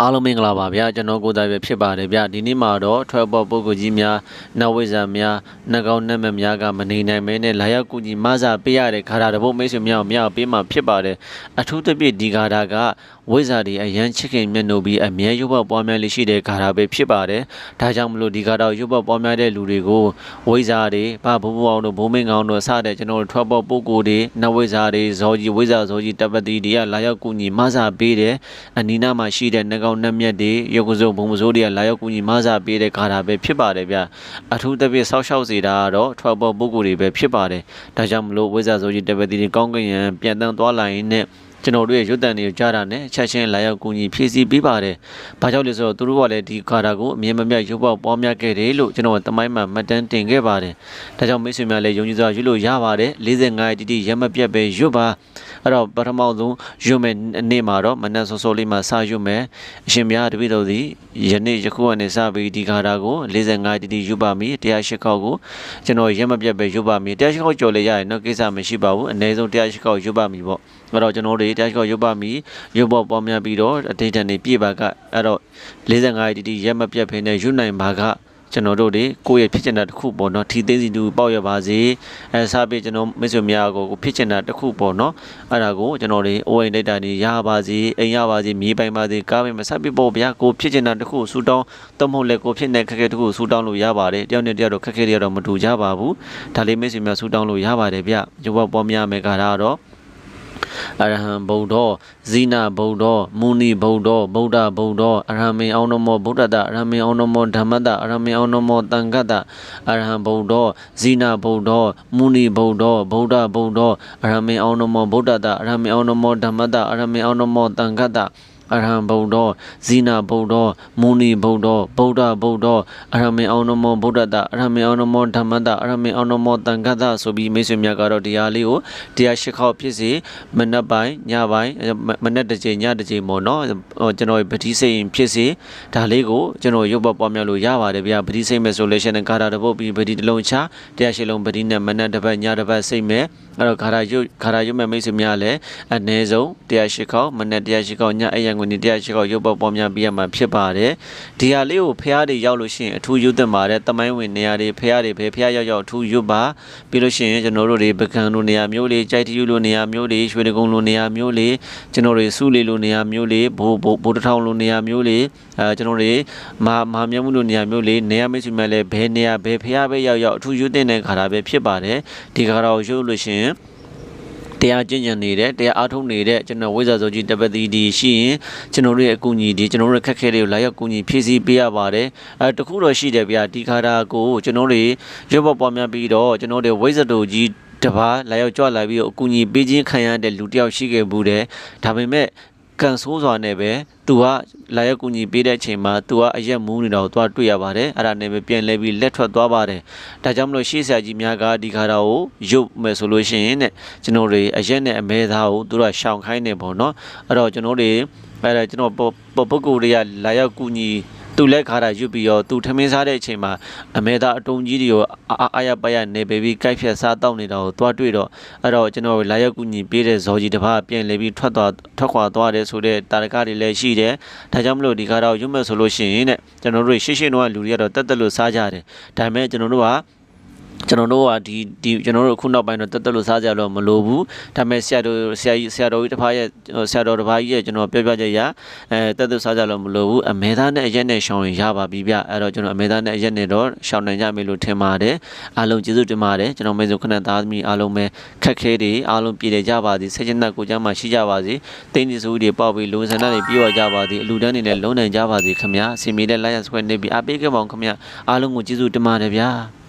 အားလုံးမင်္ဂလာပါဗျာကျွန်တော်ကိုယ်တိုင်ပဲဖြစ်ပါတယ်ဗျာဒီနေ့မှာတော့ထွက်ပေါ်ပုဂ္ဂိုလ်ကြီးများနတ်ဝိဇ္ဇာများနှကောင်းနှက်မများကမနေနိုင်မဲနဲ့လာရောက်ကူညီမဆာပေးရတဲ့ခါတာတပုတ်မိတ်ဆွေများကိုများပေးမှဖြစ်ပါတယ်အထူးသဖြင့်ဒီခါတာက ဝိဇ္ဇာတွေအရန်ချစ်ခင်မျက်နှုတ်ပြီးအမြဲရုပ်ပေါ်ပွားများလေးရှိတဲ့ခါတာပဲဖြစ်ပါတယ်ဒါကြောင့်မလို့ဒီခါတာကိုရုပ်ပေါ်ပွားများတဲ့လူတွေကိုဝိဇ္ဇာတွေဘာဘိုးဘိုးအောင်တို့ဘိုးမင်းကောင်တို့စတဲ့ကျွန်တော်တို့ထွက်ပေါ်ပုဂ္ဂိုလ်တွေနတ်ဝိဇ္ဇာတွေဇောကြီးဝိဇ္ဇာဇောကြီးတပတိတွေကလာရောက်ကူညီမဆာပေးတယ်အနီးနားမှာရှိတဲ့နှကောင်နှက်မြက်တွေရုပ်ကစုံဘုံမစိုးတွေကလာရောက်ကူညီမဆာပေးတဲ့ခါတာပဲဖြစ်ပါတယ်ဗျအထူးသဖြင့်ဆောက်ရှောက်စေတာကတော့ထွက်ပေါ်ပုဂ္ဂိုလ်တွေပဲဖြစ်ပါတယ်ဒါကြောင့်မလို့ဝိဇ္ဇာဇောကြီးတပတိတွေကောင်းကင်ရန်ပြန်တန်းသွားလာရင်းနဲ့ ကျွန်တော်တို့ရဲ့ရွတ်တန်တွေကိုကြားတာနဲ့ချက်ချင်းလာရောက်ကူညီဖြည့်ဆည်းပေးပါတယ်။ဘာကြောင့်လဲဆိုတော့သူတို့ကလည်းဒီခါတာကိုအမြဲမပြတ်ရုပ်ပေါက်ပွားများခဲ့တယ်လို့ကျွန်တော်တမိုင်းမှာမှတ်တမ်းတင်ခဲ့ပါတယ်။ဒါကြောင့်မိတ်ဆွေများလည်းယုံကြည်စွာရွတ်လို့ရပါတယ်။45တီတီရမပြတ်ပဲရွတ်ပါ။အဲ့တော့ပထမဆုံးရွတ်မဲ့နေ့မှာတော့မနက်စောစောလေးမှာစရွတ်မယ်။အရှင်မြတ်တပည့်တော်သည်ယနေ့ယခုကနေစပြီးဒီခါတာကို45တီတီရွတ်ပါမည်။108ခေါက်ကိုကျွန်တော်ရမပြတ်ပဲရွတ်ပါမည်။108ခေါက်ကျော်လေရရင်တော့ကိစ္စမရှိပါဘူး။အနည်းဆုံး108ခေါက်ရွတ်ပါမည်ပေါ့။ အဲ့တော့ကျွန်တော်တို့တရားရှိခိုးရုပ်ပါမီရုပ်ပေါ်ပေါ်များပြီးတော့အတိတ်တန်နေပြည့်ပါကအဲ့တော့45တီတီရက်မပြတ်ဖ ೇನೆ ရွတ်နိုင်ပါကကျွန်တော်တို့တွေကိုယ့်ရဲ့ဖြစ်ချင်တာတစ်ခုပေါ့နော်ထီသိသိတူပေါက်ရပါစေအဲစားပြီးကျွန်တော်မိတ်ဆွေများကိုဖြစ်ချင်တာတစ်ခုပေါ့နော်အဲ့ဒါကိုကျွန်တော်တွေအိုးအိမ်တိုက်တာနေရပါစေအိမ်ရပါစေမြေပိုင်ပါစေကားပိုင်မဆက်ပြီးပေါ့ဗျာကိုဖြစ်ချင်တာတစ်ခုဆူတောင်းတော့မဟုတ်လေကိုဖြစ်နေခက်ခဲတစ်ခုဆူတောင်းလို့ရပါတယ်တယောက်နဲ့တယောက်တော့ခက်ခဲတွေတော့မတူကြပါဘူးဒါလေးမိတ်ဆွေများဆူတောင်းလို့ရပါတယ်ဗျရုပ်ပေါ်ပေါ်များမယ်ကားတော့ အရဟံဗုဒ္ဓဇိနဗုဒ္ဓမုနိဗုဒ္ဓဗုဒ္ဓဗုဒ္ဓအရဟံမေအောင်နမောဗုဒ္ဓတအရဟံမေအောင်နမောဓမ္မတအရဟံမေအောင်နမောတံဃတအရဟံဗုဒ္ဓဇိနဗုဒ္ဓမုနိဗုဒ္ဓဗုဒ္ဓဗုဒ္ဓအရဟံမေအောင်နမောဗုဒ္ဓတအရဟံမေအောင်နမောဓမ္မတအရဟံမေအောင်နမောတံဃတ အရဟံဗုဒ္ဓဇိနာဗုဒ္ဓမုနိဗုဒ္ဓဗုဒ္ဓဗုဒ္ဓအရဟမေအောင်နမောဗုဒ္ဓတအရဟမေအောင်နမောဓမ္မတအရဟမေအောင်နမောတံဃတဆိုပြီးမိတ်ဆွေများကတော့တရားလေးကိုတရားရှိခေါက်ဖြစ်စေမနက်ပိုင်းညပိုင်းမနက်တစ်ချိန်ညတစ်ချိန်ပေါ့နော်ကျွန်တော်ပတိစိတ်ဖြစ်စေဒါလေးကိုကျွန်တော်ရုပ်ပေါ်ပွားများလို့ရပါတယ်ဗျာပတိစိတ်မဲ့ဆိုလို့ရှိရင်ကာတာတပုတ်ပြီးပတိတစ်လုံးချတရားရှိလုံးပတိနဲ့မနက်တစ်ပတ်ညတစ်ပတ်စိတ်မဲ့ အဲ့တော့ခါရရုပ်ခါရရုပ်မဲ့မိတ်ဆွေများလည်းအနည်းဆုံး108ခေါက်မနေ့108ခေါက်ညအရန်ဝင်108ခေါက်ရုပ်ပေါ်ပေါ်များပြရမှာဖြစ်ပါတယ်ဒီဟာလေးကိုဖះတွေရောက်လို့ရှိရင်အထူးရုပ်သင့်ပါတယ်တမိုင်းဝင်နေရာတွေဖះတွေပဲဖះရောက်ရောက်အထူးရုပ်ပါပြီးလို့ရှိရင်ကျွန်တော်တို့တွေပကံလိုနေရာမျိုးလေးကြိုက်တယူလိုနေရာမျိုးလေးရွှေတကုံလိုနေရာမျိုးလေးကျွန်တော်တွေစုလေးလိုနေရာမျိုးလေးဘိုးဘိုးတထောင်လိုနေရာမျိုးလေးအဲကျွန်တော်တွေမာမာမြတ်မှုလိုနေရာမျိုးလေးနေရာမိတ်ဆွေများလည်းဘယ်နေရာဘယ်ဖះပဲရောက်ရောက်အထူးရုပ်သင့်တဲ့ခါတာပဲဖြစ်ပါတယ်ဒီခါတော့ရုပ်လို့ရှိရင်တရားကျင့်ကြံနေတဲ့တရားအားထုတ်နေတဲ့ကျွန်တော်ဝိဇ္ဇာစုကြီးတပတိဒီရှိရင်ကျွန်တော်တို့ရဲ့အကူအညီဒီကျွန်တော်တို့ခက်ခဲတွေကိုလာရောက်ကူညီဖြည့်ဆည်းပေးရပါတယ်အဲတခုတော့ရှိတယ်ဗျာဒီခါတာကိုကျွန်တော်တွေရုပ်ပေါ်ပေါ်များပြီးတော့ကျွန်တော်တို့ဝိဇ္ဇာတို့ကြီးတပါးလာရောက်ကြွလာပြီးတော့အကူအညီပေးခြင်းခံရတဲ့လူတစ်ယောက်ရှိခဲ့ဘူးတယ်ဒါပေမဲ့ ကန်ဆိုးစွာနဲ့ပဲသူကလာရောက်ကူညီပေးတဲ့အချိန်မှာသူကအရက်မူးနေတော့သွားတွေ့ရပါတယ်အဲ့ဒါနဲ့ပဲပြန်လဲပြီးလက်ထွက်သွားပါတယ်ဒါကြောင့်မလို့ရှေ့ဆရာကြီးများကဒီခါတော့ရုပ်မယ်ဆိုလို့ရှိရင်တဲ့ကျွန်တော်တွေအရက်နဲ့အမဲသားကိုသူတို့ကရှောင်ခိုင်းနေပေါ့နော်အဲ့တော့ကျွန်တော်တွေအဲ့ဒါကျွန်တော်ပုဂ္ဂိုလ်တွေကလာရောက်ကူညီ သူလက်ခါတာရွတ်ပြီးတော့သူထမင်းစားတဲ့အချိန်မှာအမေသားအတုံးကြီးတွေကိုအာအာရပရနေပေပြီးကြိုက်ဖြတ်စားတောက်နေတာကိုသွားတွေ့တော့အဲ့တော့ကျွန်တော်လာရောက်ကူညီပေးတဲ့ဇော်ကြီးတစ်ပါးပြန်လေပြီးထွက်သွားထွက်ခွာသွားတယ်ဆိုတဲ့တာရကတွေလည်းရှိတယ်ဒါကြောင့်မလို့ဒီကတော့ရွတ်မဲ့ဆိုလို့ရှိရင်တဲ့ကျွန်တော်တို့ရှေ့ရှေ့တော့လူတွေကတော့တက်တက်လို့စားကြတယ်ဒါပေမဲ့ကျွန်တော်တို့က ကျွန်တော်တို့ကဒီဒီကျွန်တော်တို့ခုနောက်ပိုင်းတော့တက်တက်လို့စားကြတော့မလိုဘူးဒါပေမဲ့ဆရာတော်ဆရာကြီးဆရာတော်ကြီးတစ်ဖားရဲ့ဆရာတော်တစ်ဖားကြီးရဲ့ကျွန်တော်ပြောပြချက်ရအဲတက်တက်စားကြလို့မလိုဘူးအမေသားနဲ့အရက်နဲ့ရှောင်းရင်ရပါပြီဗျအဲ့တော့ကျွန်တော်အမေသားနဲ့အရက်နဲ့တော့ရှောင်းနိုင်ကြမယ်လို့ထင်ပါတယ်အားလုံးကျေးဇူးတင်ပါတယ်ကျွန်တော်မေစုခဏသားသမီးအားလုံးပဲခက်ခဲတွေအားလုံးပြည်တယ်ကြပါစေဆက်ချင်တဲ့ကိုကြမ်းမှရှိကြပါစေတင်းဒီစုတွေပေါက်ပြီးလူစန္ဒတွေပြေဝကြပါစေအလူတန်းတွေနဲ့လုံးနိုင်ကြပါစေခင်ဗျာအစီမီတဲ့လိုက်ရဆွဲနေပြီးအားပေးခဲ့ပါအောင်ခင်ဗျာအားလုံးကိုကျေးဇူးတင်ပါတယ်ဗျာ